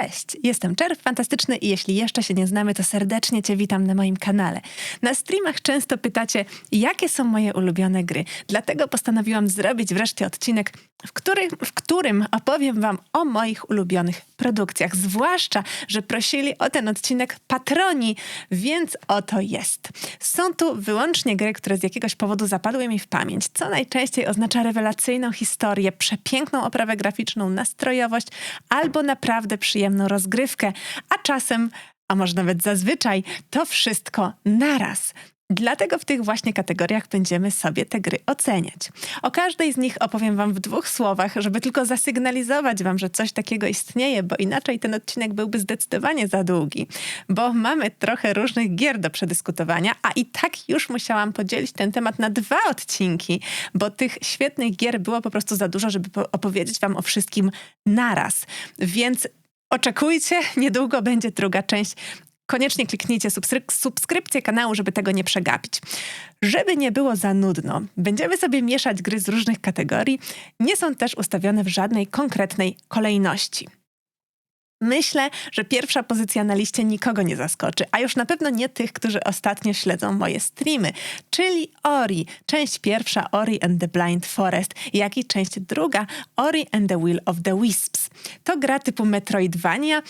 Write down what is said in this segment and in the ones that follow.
Cześć, jestem Czerw Fantastyczny i jeśli jeszcze się nie znamy, to serdecznie Cię witam na moim kanale. Na streamach często pytacie, jakie są moje ulubione gry. Dlatego postanowiłam zrobić wreszcie odcinek, w, który, w którym opowiem Wam o moich ulubionych produkcjach. Zwłaszcza, że prosili o ten odcinek patroni, więc oto jest. Są tu wyłącznie gry, które z jakiegoś powodu zapadły mi w pamięć, co najczęściej oznacza rewelacyjną historię, przepiękną oprawę graficzną, nastrojowość albo naprawdę przyjemną rozgrywkę, a czasem a może nawet zazwyczaj, to wszystko naraz. Dlatego w tych właśnie kategoriach będziemy sobie te gry oceniać. O każdej z nich opowiem Wam w dwóch słowach, żeby tylko zasygnalizować Wam, że coś takiego istnieje, bo inaczej ten odcinek byłby zdecydowanie za długi, bo mamy trochę różnych gier do przedyskutowania, a i tak już musiałam podzielić ten temat na dwa odcinki, bo tych świetnych gier było po prostu za dużo, żeby opowiedzieć Wam o wszystkim naraz. Więc Oczekujcie, niedługo będzie druga część koniecznie kliknijcie subskryp subskrypcję kanału, żeby tego nie przegapić. Żeby nie było za nudno, będziemy sobie mieszać gry z różnych kategorii. Nie są też ustawione w żadnej konkretnej kolejności. Myślę, że pierwsza pozycja na liście nikogo nie zaskoczy, a już na pewno nie tych, którzy ostatnio śledzą moje streamy, czyli Ori, część pierwsza Ori and the Blind Forest, jak i część druga Ori and the Will of the Wisps. To gra typu Metroidvania,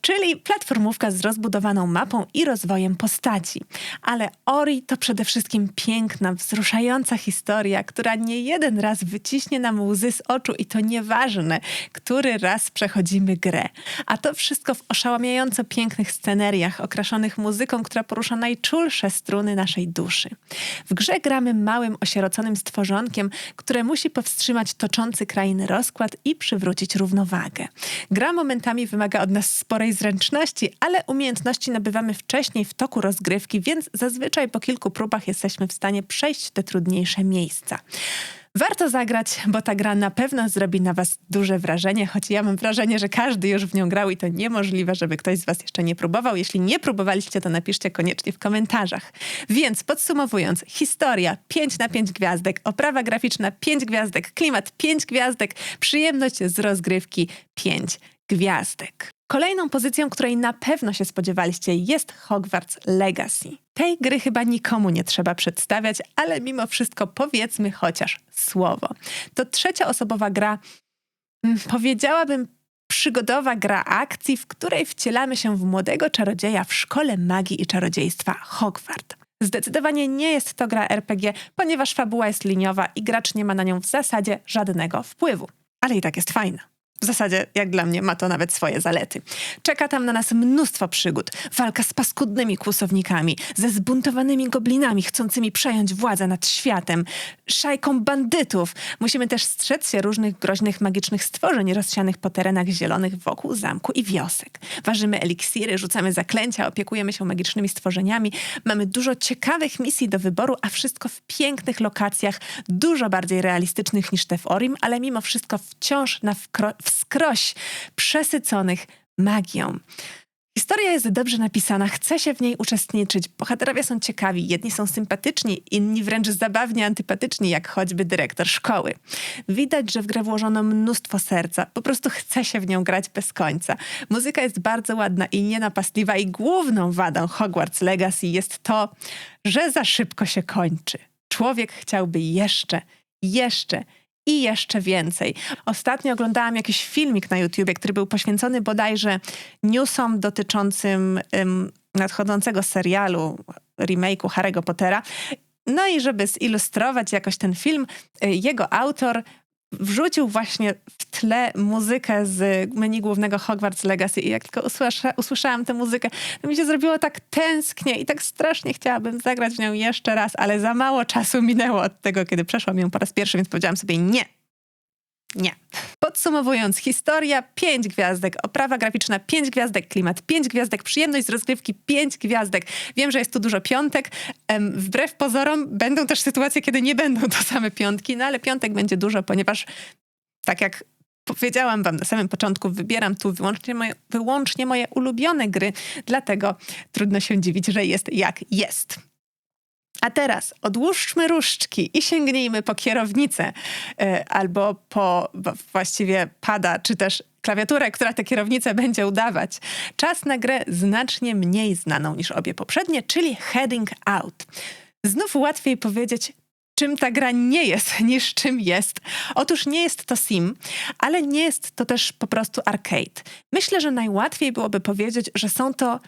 czyli platformówka z rozbudowaną mapą i rozwojem postaci. Ale Ori to przede wszystkim piękna, wzruszająca historia, która nie jeden raz wyciśnie nam łzy z oczu i to nieważne, który raz przechodzimy grę. A to wszystko w oszałamiająco pięknych sceneriach, okraszonych muzyką, która porusza najczulsze struny naszej duszy. W grze gramy małym, osieroconym stworzonkiem, które musi powstrzymać toczący krainy rozkład i przywrócić równowagę. Gra momentami wymaga od nas sporej zręczności, ale umiejętności nabywamy wcześniej w toku rozgrywki, więc zazwyczaj po kilku próbach jesteśmy w stanie przejść te trudniejsze miejsca. Warto zagrać, bo ta gra na pewno zrobi na was duże wrażenie, choć ja mam wrażenie, że każdy już w nią grał i to niemożliwe, żeby ktoś z was jeszcze nie próbował. Jeśli nie próbowaliście, to napiszcie koniecznie w komentarzach. Więc podsumowując, historia 5 na 5 gwiazdek, oprawa graficzna 5 gwiazdek, klimat 5 gwiazdek, przyjemność z rozgrywki 5 gwiazdek. Kolejną pozycją, której na pewno się spodziewaliście, jest Hogwarts Legacy. Tej gry chyba nikomu nie trzeba przedstawiać, ale mimo wszystko powiedzmy chociaż słowo. To trzecia osobowa gra, hmm, powiedziałabym, przygodowa gra akcji, w której wcielamy się w młodego czarodzieja w szkole magii i czarodziejstwa Hogwart. Zdecydowanie nie jest to gra RPG, ponieważ fabuła jest liniowa i gracz nie ma na nią w zasadzie żadnego wpływu. Ale i tak jest fajna. W zasadzie, jak dla mnie, ma to nawet swoje zalety. Czeka tam na nas mnóstwo przygód. Walka z paskudnymi kłusownikami, ze zbuntowanymi goblinami chcącymi przejąć władzę nad światem, szajką bandytów. Musimy też strzec się różnych groźnych magicznych stworzeń rozsianych po terenach zielonych wokół zamku i wiosek. Ważymy eliksiry, rzucamy zaklęcia, opiekujemy się magicznymi stworzeniami. Mamy dużo ciekawych misji do wyboru, a wszystko w pięknych lokacjach, dużo bardziej realistycznych niż te w Orim, ale mimo wszystko wciąż na wkro- wskroś przesyconych magią. Historia jest dobrze napisana, chce się w niej uczestniczyć. Bohaterowie są ciekawi, jedni są sympatyczni, inni wręcz zabawnie antypatyczni, jak choćby dyrektor szkoły. Widać, że w grę włożono mnóstwo serca, po prostu chce się w nią grać bez końca. Muzyka jest bardzo ładna i nienapastliwa, i główną wadą Hogwarts Legacy jest to, że za szybko się kończy. Człowiek chciałby jeszcze, jeszcze i jeszcze więcej. Ostatnio oglądałam jakiś filmik na YouTubie, który był poświęcony bodajże newsom dotyczącym nadchodzącego serialu, remake'u Harry'ego Pottera. No i żeby zilustrować jakoś ten film, y, jego autor wrzucił właśnie w tle muzykę z menu głównego Hogwarts Legacy. I jak tylko usłysza, usłyszałam tę muzykę, to mi się zrobiło tak tęsknie i tak strasznie chciałabym zagrać w nią jeszcze raz, ale za mało czasu minęło od tego, kiedy przeszłam ją po raz pierwszy, więc powiedziałam sobie nie, nie. Podsumowując, historia 5 gwiazdek, oprawa graficzna 5 gwiazdek, klimat 5 gwiazdek, przyjemność z rozgrywki 5 gwiazdek. Wiem, że jest tu dużo piątek. Wbrew pozorom będą też sytuacje, kiedy nie będą to same piątki, no ale piątek będzie dużo, ponieważ tak jak powiedziałam wam na samym początku, wybieram tu wyłącznie moje, wyłącznie moje ulubione gry, dlatego trudno się dziwić, że jest jak jest. A teraz odłóżmy różdżki i sięgnijmy po kierownicę e, albo po właściwie pada, czy też klawiaturę, która tę kierownicę będzie udawać. Czas na grę znacznie mniej znaną niż obie poprzednie, czyli Heading Out. Znów łatwiej powiedzieć, czym ta gra nie jest, niż czym jest. Otóż nie jest to sim, ale nie jest to też po prostu arcade. Myślę, że najłatwiej byłoby powiedzieć, że są to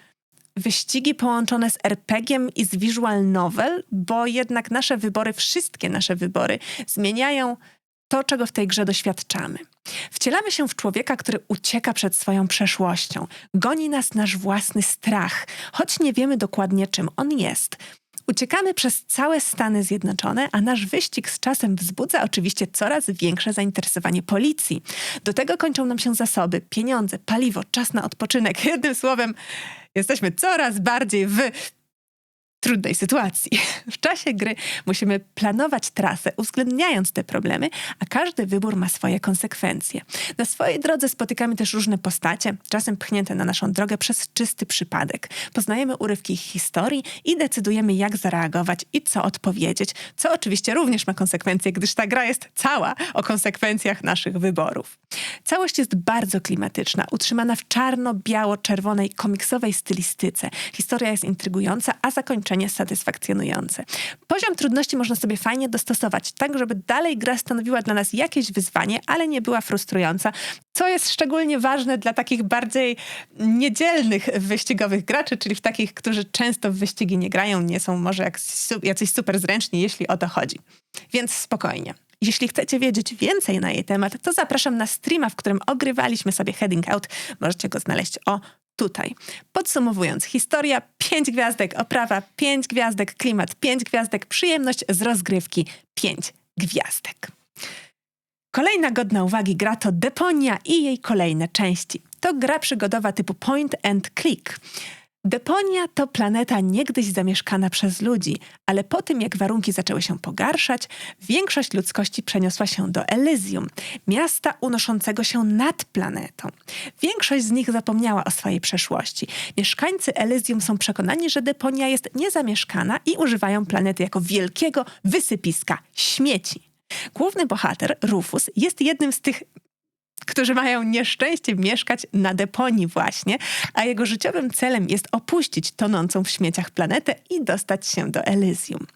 wyścigi połączone z RPG-iem i z visual novel, bo jednak nasze wybory, wszystkie nasze wybory zmieniają to, czego w tej grze doświadczamy. Wcielamy się w człowieka, który ucieka przed swoją przeszłością. Goni nas nasz własny strach, choć nie wiemy dokładnie, czym on jest. Uciekamy przez całe Stany Zjednoczone, a nasz wyścig z czasem wzbudza oczywiście coraz większe zainteresowanie policji. Do tego kończą nam się zasoby, pieniądze, paliwo, czas na odpoczynek. Jednym słowem, jesteśmy coraz bardziej w trudnej sytuacji. W czasie gry musimy planować trasę, uwzględniając te problemy, a każdy wybór ma swoje konsekwencje. Na swojej drodze spotykamy też różne postacie, czasem pchnięte na naszą drogę przez czysty przypadek. Poznajemy urywki ich historii i decydujemy, jak zareagować i co odpowiedzieć, co oczywiście również ma konsekwencje, gdyż ta gra jest cała o konsekwencjach naszych wyborów. Całość jest bardzo klimatyczna, utrzymana w czarno-biało-czerwonej komiksowej stylistyce. Historia jest intrygująca, a zakończenie zakończenie satysfakcjonujące. Poziom trudności można sobie fajnie dostosować, tak żeby dalej gra stanowiła dla nas jakieś wyzwanie, ale nie była frustrująca, co jest szczególnie ważne dla takich bardziej niedzielnych wyścigowych graczy, czyli w takich, którzy często w wyścigi nie grają, nie są może jak, jacyś super zręczni, jeśli o to chodzi. Więc spokojnie. Jeśli chcecie wiedzieć więcej na jej temat, to zapraszam na streama, w którym ogrywaliśmy sobie Heading Out. Możecie go znaleźć o tutaj. Podsumowując, historia 5 gwiazdek, oprawa 5 gwiazdek, klimat 5 gwiazdek, przyjemność z rozgrywki 5 gwiazdek. Kolejna godna uwagi gra to Deponia i jej kolejne części. To gra przygodowa typu point and click. Deponia to planeta niegdyś zamieszkana przez ludzi, ale po tym jak warunki zaczęły się pogarszać, większość ludzkości przeniosła się do Elysium, miasta unoszącego się nad planetą. Większość z nich zapomniała o swojej przeszłości. Mieszkańcy Elysium są przekonani, że Deponia jest niezamieszkana i używają planety jako wielkiego wysypiska śmieci. Główny bohater, Rufus, jest jednym z tych którzy mają nieszczęście mieszkać na deponii właśnie, a jego życiowym celem jest opuścić tonącą w śmieciach planetę i dostać się do Elysium.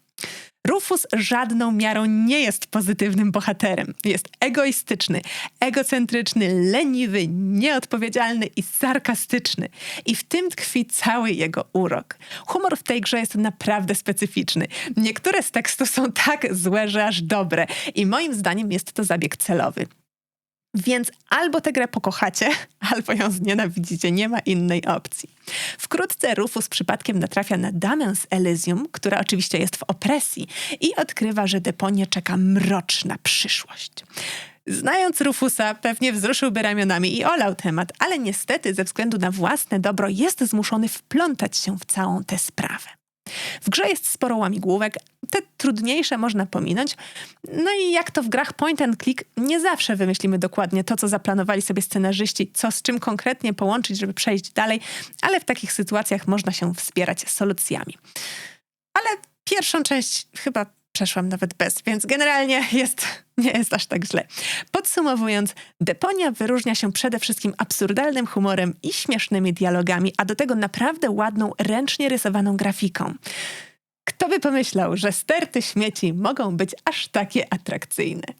Rufus żadną miarą nie jest pozytywnym bohaterem. Jest egoistyczny, egocentryczny, leniwy, nieodpowiedzialny i sarkastyczny. I w tym tkwi cały jego urok. Humor w tej grze jest naprawdę specyficzny. Niektóre z tekstów są tak złe, że aż dobre. I moim zdaniem jest to zabieg celowy. Więc albo tę grę pokochacie, albo ją znienawidzicie. Nie ma innej opcji. Wkrótce Rufus przypadkiem natrafia na damę z Elysium, która oczywiście jest w opresji i odkrywa, że Deponie czeka mroczna przyszłość. Znając Rufusa, pewnie wzruszyłby ramionami i olał temat, ale niestety ze względu na własne dobro jest zmuszony wplątać się w całą tę sprawę. W grze jest sporo łamigłówek, te trudniejsze można pominąć. No i jak to w grach point and click, nie zawsze wymyślimy dokładnie to, co zaplanowali sobie scenarzyści, co z czym konkretnie połączyć, żeby przejść dalej, ale w takich sytuacjach można się wspierać solucjami. Ale pierwszą część chyba przeszłam nawet bez, więc generalnie jest, nie jest aż tak źle. Podsumowując, Deponia wyróżnia się przede wszystkim absurdalnym humorem i śmiesznymi dialogami, a do tego naprawdę ładną, ręcznie rysowaną grafiką. Kto by pomyślał, że sterty śmieci mogą być aż takie atrakcyjne?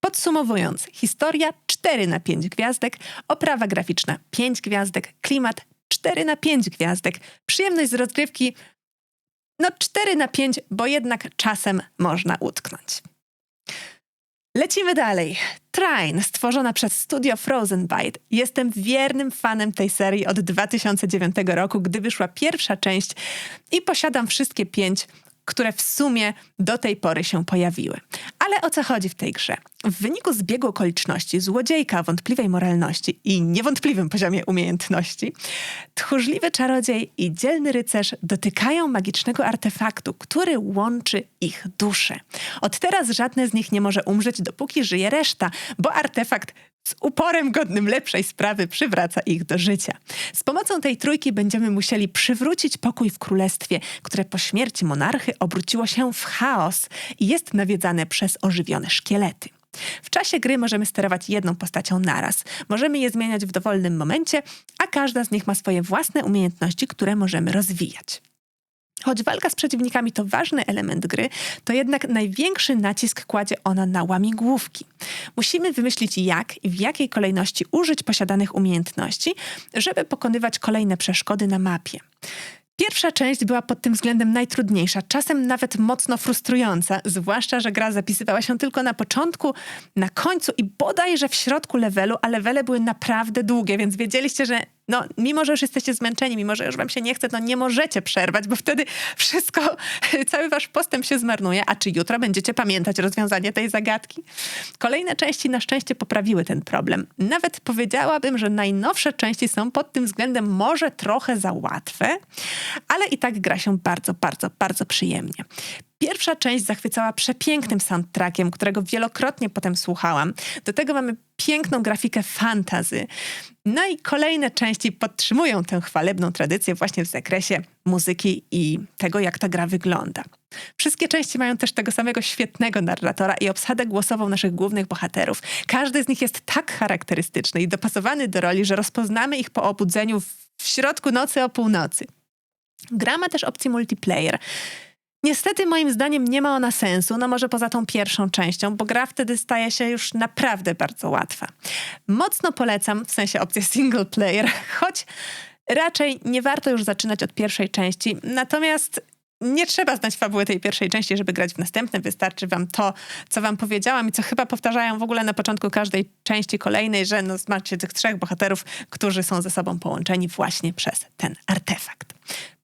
Podsumowując, historia 4 na 5 gwiazdek, oprawa graficzna 5 gwiazdek, klimat 4 na 5 gwiazdek, przyjemność z rozgrywki no 4 na 5, bo jednak czasem można utknąć. Lecimy dalej. Trine, stworzona przez studio Frozen Byte. Jestem wiernym fanem tej serii od 2009 roku, gdy wyszła pierwsza część i posiadam wszystkie pięć które w sumie do tej pory się pojawiły. Ale o co chodzi w tej grze? W wyniku zbiegu okoliczności, złodziejka wątpliwej moralności i niewątpliwym poziomie umiejętności, tchórzliwy czarodziej i dzielny rycerz dotykają magicznego artefaktu, który łączy ich dusze. Od teraz żadne z nich nie może umrzeć, dopóki żyje reszta, bo artefakt z uporem godnym lepszej sprawy przywraca ich do życia. Z pomocą tej trójki będziemy musieli przywrócić pokój w królestwie, które po śmierci monarchy obróciło się w chaos i jest nawiedzane przez ożywione szkielety. W czasie gry możemy sterować jedną postacią naraz. Możemy je zmieniać w dowolnym momencie, a każda z nich ma swoje własne umiejętności, które możemy rozwijać. Choć walka z przeciwnikami to ważny element gry, to jednak największy nacisk kładzie ona na łamigłówki. Musimy wymyślić jak i w jakiej kolejności użyć posiadanych umiejętności, żeby pokonywać kolejne przeszkody na mapie. Pierwsza część była pod tym względem najtrudniejsza, czasem nawet mocno frustrująca, zwłaszcza, że gra zapisywała się tylko na początku, na końcu i bodajże w środku levelu, a levele były naprawdę długie, więc wiedzieliście, że no, mimo że już jesteście zmęczeni, mimo że już wam się nie chce, to nie możecie przerwać, bo wtedy wszystko, cały wasz postęp się zmarnuje. A czy jutro będziecie pamiętać rozwiązanie tej zagadki? Kolejne części na szczęście poprawiły ten problem. Nawet powiedziałabym, że najnowsze części są pod tym względem może trochę za łatwe, ale i tak gra się bardzo, bardzo, bardzo przyjemnie. Pierwsza część zachwycała przepięknym soundtrackiem, którego wielokrotnie potem słuchałam. Do tego mamy piękną grafikę fantazy. No i kolejne części podtrzymują tę chwalebną tradycję właśnie w zakresie muzyki i tego, jak ta gra wygląda. Wszystkie części mają też tego samego świetnego narratora i obsadę głosową naszych głównych bohaterów. Każdy z nich jest tak charakterystyczny i dopasowany do roli, że rozpoznamy ich po obudzeniu w środku nocy o północy. Gra ma też opcję multiplayer. Niestety moim zdaniem nie ma ona sensu, no może poza tą pierwszą częścią, bo gra wtedy staje się już naprawdę bardzo łatwa. Mocno polecam, w sensie opcję single player, choć raczej nie warto już zaczynać od pierwszej części. Natomiast nie trzeba znać fabuły tej pierwszej części, żeby grać w następne. Wystarczy wam to, co wam powiedziałam i co chyba powtarzają w ogóle na początku każdej części kolejnej, że no, macie tych trzech bohaterów, którzy są ze sobą połączeni właśnie przez ten artefakt.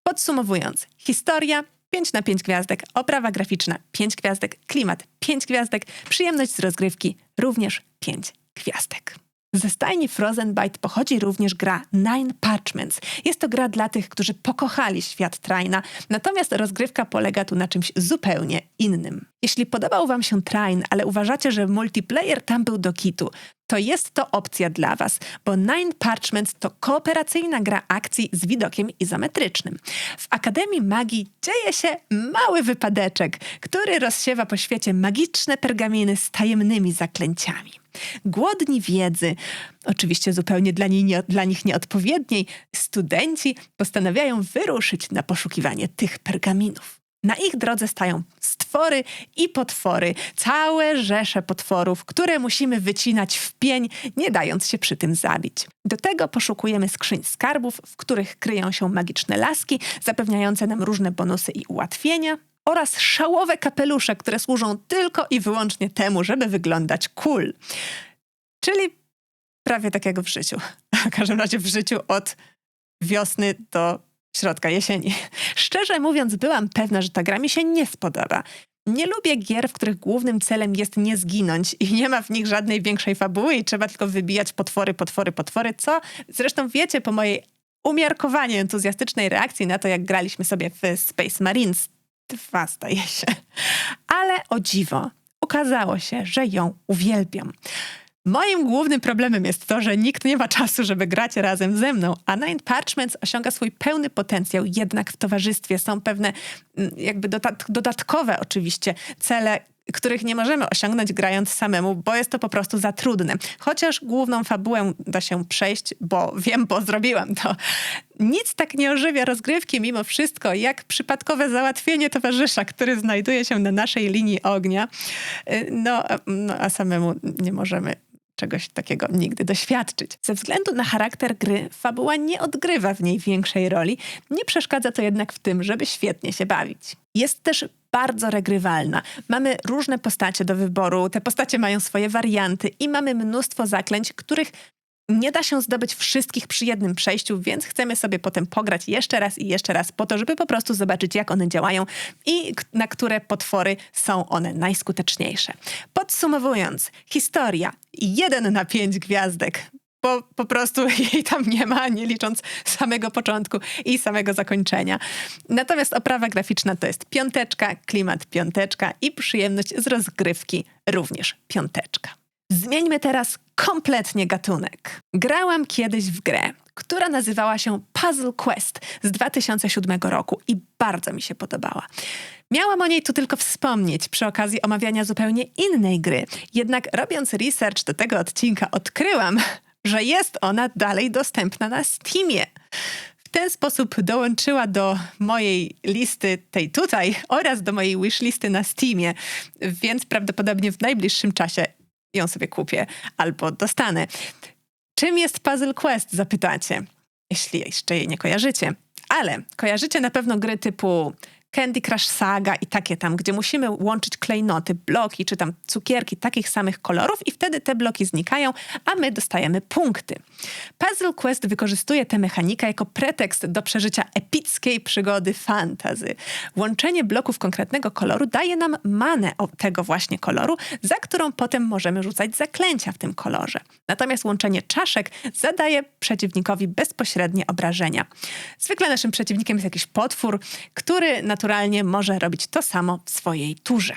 Podsumowując, historia 5 na 5 gwiazdek, oprawa graficzna 5 gwiazdek, klimat 5 gwiazdek, przyjemność z rozgrywki również 5 gwiazdek. Ze stajni Frozen Byte pochodzi również gra Nine Parchments. Jest to gra dla tych, którzy pokochali świat Traina, natomiast rozgrywka polega tu na czymś zupełnie innym. Jeśli podobał Wam się Train, ale uważacie, że multiplayer tam był do kitu, to jest to opcja dla Was, bo Nine Parchments to kooperacyjna gra akcji z widokiem izometrycznym. W Akademii Magii dzieje się mały wypadeczek, który rozsiewa po świecie magiczne pergaminy z tajemnymi zaklęciami. Głodni wiedzy, oczywiście zupełnie dla, nie, dla nich nieodpowiedniej, studenci postanawiają wyruszyć na poszukiwanie tych pergaminów. Na ich drodze stają stwory i potwory, całe rzesze potworów, które musimy wycinać w pień, nie dając się przy tym zabić. Do tego poszukujemy skrzyń skarbów, w których kryją się magiczne laski, zapewniające nam różne bonusy i ułatwienia, oraz szałowe kapelusze, które służą tylko i wyłącznie temu, żeby wyglądać cool. Czyli prawie tak jak w życiu. W każdym razie w życiu od wiosny do środka jesieni. Szczerze mówiąc, byłam pewna, że ta gra mi się nie spodoba. Nie lubię gier, w których głównym celem jest nie zginąć i nie ma w nich żadnej większej fabuły i trzeba tylko wybijać potwory, potwory, potwory, co zresztą wiecie po mojej umiarkowanie entuzjastycznej reakcji na to, jak graliśmy sobie w Space Marines 2 staje się. Ale o dziwo, okazało się, że ją uwielbiam. Moim głównym problemem jest to, że nikt nie ma czasu, żeby grać razem ze mną, a Nine Parchments osiąga swój pełny potencjał jednak w towarzystwie. Są pewne mm, jakby dodatkowe oczywiście cele, których nie możemy osiągnąć grając samemu, bo jest to po prostu za trudne. Chociaż główną fabułę da się przejść, bo wiem, bo zrobiłam to. Nic tak nie ożywia rozgrywki mimo wszystko, jak przypadkowe załatwienie towarzysza, który znajduje się na naszej linii ognia. Y, no, no a samemu nie możemy czegoś takiego nigdy doświadczyć. Ze względu na charakter gry, fabuła nie odgrywa w niej większej roli, nie przeszkadza to jednak w tym, żeby świetnie się bawić. Jest też bardzo regrywalna. Mamy różne postacie do wyboru, te postacie mają swoje warianty i mamy mnóstwo zaklęć, których nie da się zdobyć wszystkich przy jednym przejściu, więc chcemy sobie potem pograć jeszcze raz i jeszcze raz po to, żeby po prostu zobaczyć, jak one działają i na które potwory są one najskuteczniejsze. Podsumowując, historia jeden na pięć gwiazdek bo po prostu jej tam nie ma, nie licząc samego początku i samego zakończenia. Natomiast oprawa graficzna to jest piąteczka, klimat piąteczka i przyjemność z rozgrywki również piąteczka. Zmieńmy teraz kompletnie gatunek. Grałam kiedyś w grę, która nazywała się Puzzle Quest z 2007 roku i bardzo mi się podobała. Miałam o niej tu tylko wspomnieć przy okazji omawiania zupełnie innej gry. Jednak robiąc research do tego odcinka odkryłam, że jest ona dalej dostępna na Steamie. W ten sposób dołączyła do mojej listy tej tutaj oraz do mojej wishlisty na Steamie, więc prawdopodobnie w najbliższym czasie ją sobie kupię albo dostanę. Czym jest Puzzle Quest, zapytacie, jeśli jeszcze jej nie kojarzycie. Ale kojarzycie na pewno gry typu Candy Crush Saga i takie tam, gdzie musimy łączyć klejnoty, bloki czy tam cukierki takich samych kolorów i wtedy te bloki znikają, a my dostajemy punkty. Puzzle Quest wykorzystuje tę mechanikę jako pretekst do przeżycia epickiej przygody fantazy. Łączenie bloków konkretnego koloru daje nam manę tego właśnie koloru, za którą potem możemy rzucać zaklęcia w tym kolorze. Natomiast łączenie czaszek zadaje przeciwnikowi bezpośrednie obrażenia. Zwykle naszym przeciwnikiem jest jakiś potwór, który na naturalnie może robić to samo w swojej turze.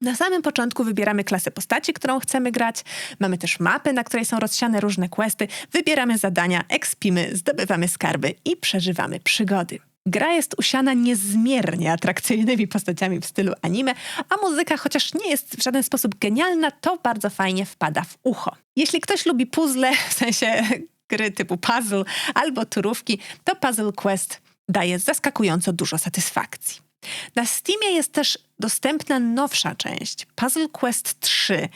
Na samym początku wybieramy klasę postaci, którą chcemy grać. Mamy też mapy, na której są rozsiane różne questy. Wybieramy zadania, ekspimy, zdobywamy skarby i przeżywamy przygody. Gra jest usiana niezmiernie atrakcyjnymi postaciami w stylu anime, a muzyka, chociaż nie jest w żaden sposób genialna, to bardzo fajnie wpada w ucho. Jeśli ktoś lubi puzzle, w sensie gry typu puzzle albo turówki, to Puzzle Quest daje zaskakująco dużo satysfakcji. Na Steamie jest też dostępna nowsza część, Puzzle Quest 3.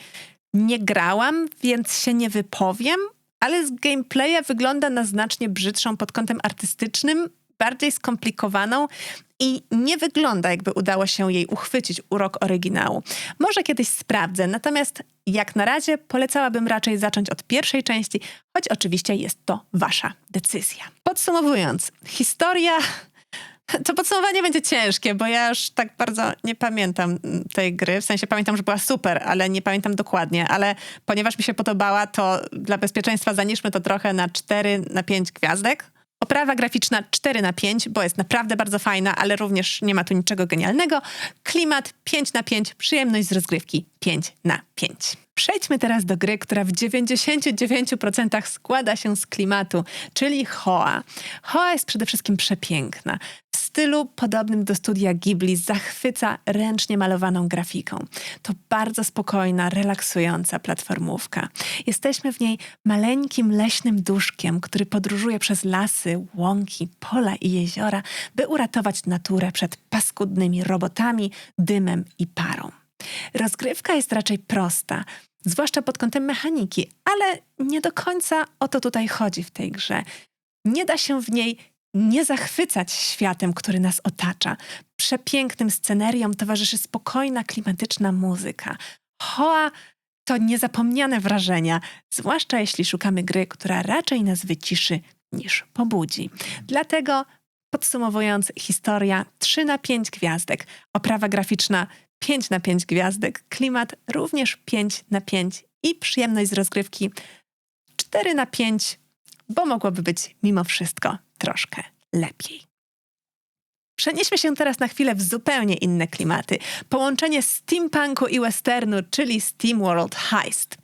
Nie grałam, więc się nie wypowiem, ale z gameplaya wygląda na znacznie brzydszą pod kątem artystycznym, bardziej skomplikowaną i nie wygląda, jakby udało się jej uchwycić urok oryginału. Może kiedyś sprawdzę, natomiast jak na razie polecałabym raczej zacząć od pierwszej części, choć oczywiście jest to wasza decyzja. Podsumowując, historia to podsumowanie będzie ciężkie, bo ja już tak bardzo nie pamiętam tej gry. W sensie pamiętam, że była super, ale nie pamiętam dokładnie. Ale ponieważ mi się podobała, to dla bezpieczeństwa zaniżmy to trochę na 4 na 5 gwiazdek. Oprawa graficzna 4 na 5, bo jest naprawdę bardzo fajna, ale również nie ma tu niczego genialnego. Klimat 5 na 5, przyjemność z rozgrywki 5 na 5. Przejdźmy teraz do gry, która w 99% składa się z klimatu, czyli Hoa. Hoa jest przede wszystkim przepiękna. Stylu podobnym do studia Ghibli zachwyca ręcznie malowaną grafiką. To bardzo spokojna, relaksująca platformówka. Jesteśmy w niej maleńkim leśnym duszkiem, który podróżuje przez lasy, łąki, pola i jeziora, by uratować naturę przed paskudnymi robotami, dymem i parą. Rozgrywka jest raczej prosta, zwłaszcza pod kątem mechaniki, ale nie do końca o to tutaj chodzi w tej grze. Nie da się w niej nie zachwycać światem, który nas otacza. Przepięknym sceneriom towarzyszy spokojna, klimatyczna muzyka. Hoa to niezapomniane wrażenia, zwłaszcza jeśli szukamy gry, która raczej nas wyciszy niż pobudzi. Dlatego podsumowując, historia 3 na 5 gwiazdek, oprawa graficzna 5 na 5 gwiazdek, klimat również 5 na 5 i przyjemność z rozgrywki 4 na 5, bo mogłoby być mimo wszystko troszkę lepiej. Przenieśmy się teraz na chwilę w zupełnie inne klimaty. Połączenie steampunku i westernu, czyli SteamWorld Heist.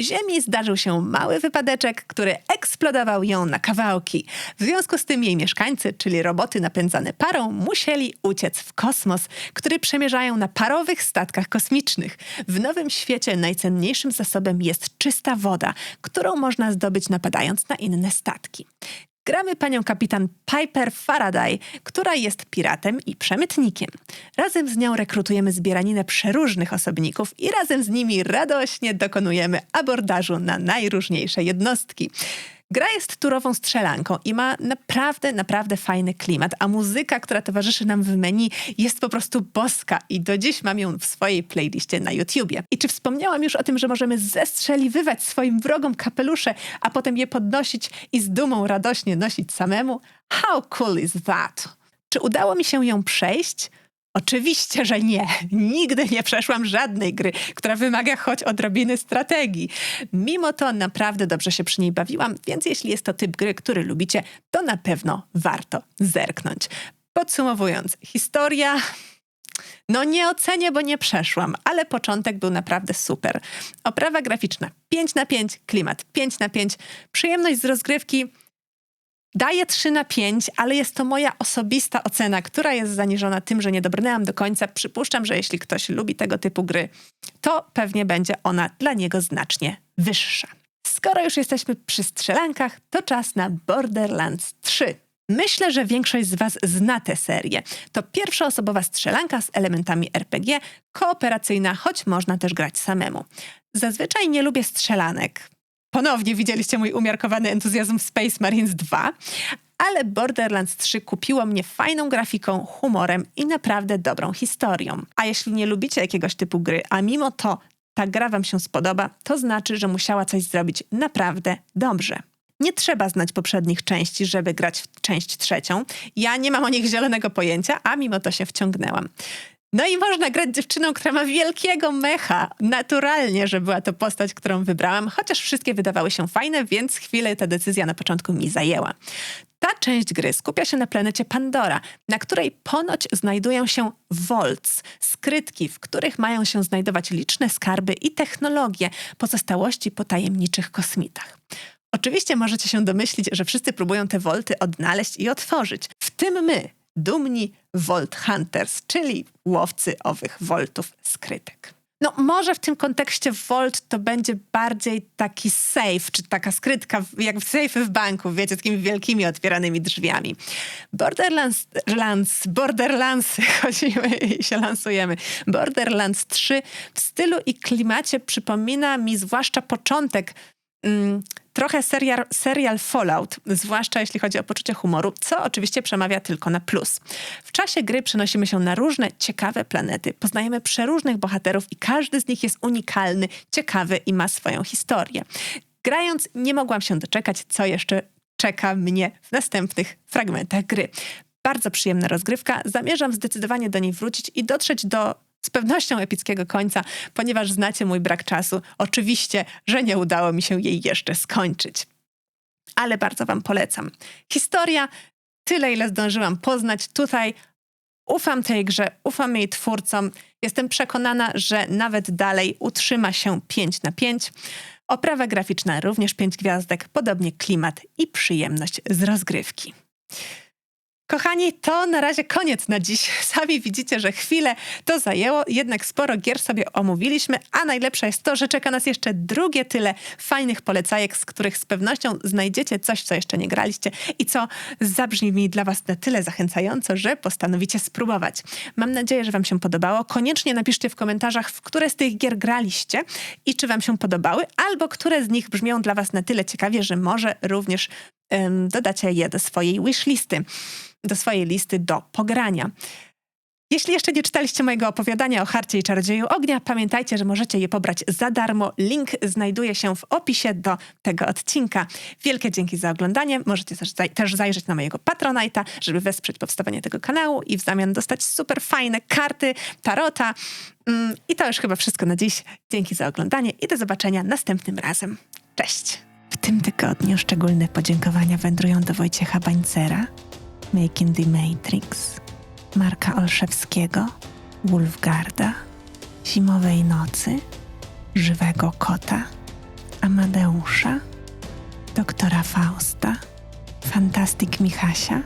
Ziemi zdarzył się mały wypadeczek, który eksplodował ją na kawałki. W związku z tym jej mieszkańcy, czyli roboty napędzane parą, musieli uciec w kosmos, który przemierzają na parowych statkach kosmicznych. W nowym świecie najcenniejszym zasobem jest czysta woda, którą można zdobyć napadając na inne statki gramy panią kapitan Piper Faraday, która jest piratem i przemytnikiem. Razem z nią rekrutujemy zbieraninę przeróżnych osobników i razem z nimi radośnie dokonujemy abordażu na najróżniejsze jednostki. Gra jest turową strzelanką i ma naprawdę, naprawdę fajny klimat, a muzyka, która towarzyszy nam w menu jest po prostu boska i do dziś mam ją w swojej playliście na YouTubie. I czy wspomniałam już o tym, że możemy zestrzeliwywać swoim wrogom kapelusze, a potem je podnosić i z dumą radośnie nosić samemu? How cool is that? Czy udało mi się ją przejść? Oczywiście, że nie. Nigdy nie przeszłam żadnej gry, która wymaga choć odrobiny strategii. Mimo to naprawdę dobrze się przy niej bawiłam, więc jeśli jest to typ gry, który lubicie, to na pewno warto zerknąć. Podsumowując, historia no nie ocenię, bo nie przeszłam, ale początek był naprawdę super. Oprawa graficzna 5 na 5, klimat 5 na 5, przyjemność z rozgrywki Daję 3 na 5, ale jest to moja osobista ocena, która jest zaniżona tym, że nie dobrnęłam do końca. Przypuszczam, że jeśli ktoś lubi tego typu gry, to pewnie będzie ona dla niego znacznie wyższa. Skoro już jesteśmy przy strzelankach, to czas na Borderlands 3. Myślę, że większość z Was zna tę serię. To pierwszoosobowa strzelanka z elementami RPG, kooperacyjna, choć można też grać samemu. Zazwyczaj nie lubię strzelanek. Ponownie widzieliście mój umiarkowany entuzjazm w Space Marines 2, ale Borderlands 3 kupiło mnie fajną grafiką, humorem i naprawdę dobrą historią. A jeśli nie lubicie jakiegoś typu gry, a mimo to ta gra wam się spodoba, to znaczy, że musiała coś zrobić naprawdę dobrze. Nie trzeba znać poprzednich części, żeby grać w część trzecią. Ja nie mam o nich zielonego pojęcia, a mimo to się wciągnęłam. No i można grać dziewczyną, która ma wielkiego mecha. Naturalnie, że była to postać, którą wybrałam, chociaż wszystkie wydawały się fajne, więc chwilę ta decyzja na początku mi zajęła. Ta część gry skupia się na planecie Pandora, na której ponoć znajdują się Volts, skrytki, w których mają się znajdować liczne skarby i technologie, pozostałości po tajemniczych kosmitach. Oczywiście możecie się domyślić, że wszyscy próbują te wolty odnaleźć i otworzyć. W tym my, dumni Volt Hunters, czyli łowcy owych woltów skrytek. No może w tym kontekście Volt to będzie bardziej taki safe, czy taka skrytka, jak safe w banku, wiecie, takimi wielkimi otwieranymi drzwiami. Borderlands, Lands, Borderlands, chodzimy i się lansujemy. Borderlands 3 w stylu i klimacie przypomina mi zwłaszcza początek mm, trochę serial, serial Fallout, zwłaszcza jeśli chodzi o poczucie humoru, co oczywiście przemawia tylko na plus. W czasie gry przenosimy się na różne ciekawe planety, poznajemy przeróżnych bohaterów i każdy z nich jest unikalny, ciekawy i ma swoją historię. Grając nie mogłam się doczekać, co jeszcze czeka mnie w następnych fragmentach gry. Bardzo przyjemna rozgrywka. Zamierzam zdecydowanie do niej wrócić i dotrzeć do z pewnością epickiego końca, ponieważ znacie mój brak czasu. Oczywiście, że nie udało mi się jej jeszcze skończyć. Ale bardzo Wam polecam. Historia, tyle ile zdążyłam poznać tutaj. Ufam tej grze, ufam jej twórcom. Jestem przekonana, że nawet dalej utrzyma się 5 na 5. Oprawa graficzna również 5 gwiazdek, podobnie klimat i przyjemność z rozgrywki. Kochani, to na razie koniec na dziś. Sami widzicie, że chwilę to zajęło, jednak sporo gier sobie omówiliśmy, a najlepsze jest to, że czeka nas jeszcze drugie tyle fajnych polecajek, z których z pewnością znajdziecie coś, co jeszcze nie graliście i co zabrzmi dla was na tyle zachęcająco, że postanowicie spróbować. Mam nadzieję, że wam się podobało. Koniecznie napiszcie w komentarzach, w które z tych gier graliście i czy wam się podobały, albo które z nich brzmią dla was na tyle ciekawie, że może również dodacie je do swojej wishlisty do swojej listy do pogrania. Jeśli jeszcze nie czytaliście mojego opowiadania o Harcie i Czarodzieju Ognia, pamiętajcie, że możecie je pobrać za darmo. Link znajduje się w opisie do tego odcinka. Wielkie dzięki za oglądanie. Możecie też, też zajrzeć na mojego Patronite'a, żeby wesprzeć powstawanie tego kanału i w zamian dostać super fajne karty, tarota. Mm, I to już chyba wszystko na dziś. Dzięki za oglądanie i do zobaczenia następnym razem. Cześć! Tym tygodniu szczególne podziękowania wędrują do Wojciecha Bańcera, Making the Matrix, Marka Olszewskiego, Wolfgarda, Zimowej Nocy, Żywego Kota, Amadeusza, Doktora Fausta, Fantastik Michasia,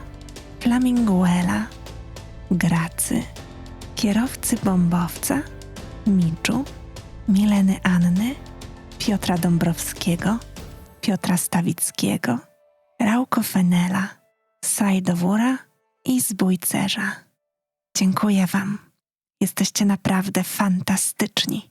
Flaminguela, Gracy, Kierowcy Bombowca, Miczu, Mileny Anny, Piotra Dąbrowskiego, Piotra Stawickiego, Rauko Fenela, Sajdowóra i Zbójcerza. Dziękuję Wam. Jesteście naprawdę fantastyczni.